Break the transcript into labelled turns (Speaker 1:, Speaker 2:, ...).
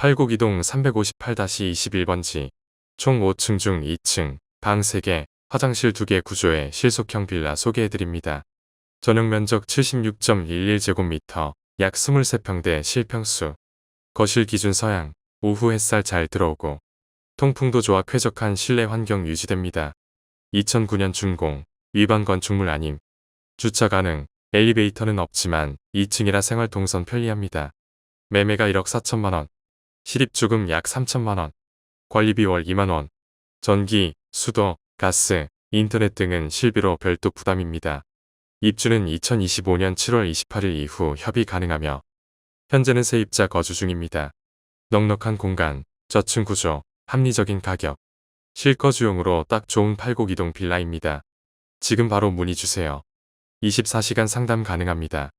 Speaker 1: 팔곡이동 358-21번지, 총 5층 중 2층, 방 3개, 화장실 2개 구조의 실속형 빌라 소개해드립니다. 전용 면적 76.11제곱미터, 약 23평대 실평수. 거실 기준 서양, 오후 햇살 잘 들어오고, 통풍도 좋아 쾌적한 실내 환경 유지됩니다. 2009년 준공, 위반 건축물 아님. 주차 가능, 엘리베이터는 없지만 2층이라 생활 동선 편리합니다. 매매가 1억 4천만원, 실입주금 약 3천만원, 관리비 월 2만원, 전기, 수도, 가스, 인터넷 등은 실비로 별도 부담입니다. 입주는 2025년 7월 28일 이후 협의 가능하며 현재는 세입자 거주 중입니다. 넉넉한 공간, 저층 구조, 합리적인 가격, 실거주용으로 딱 좋은 팔곡 이동 빌라입니다. 지금 바로 문의 주세요. 24시간 상담 가능합니다.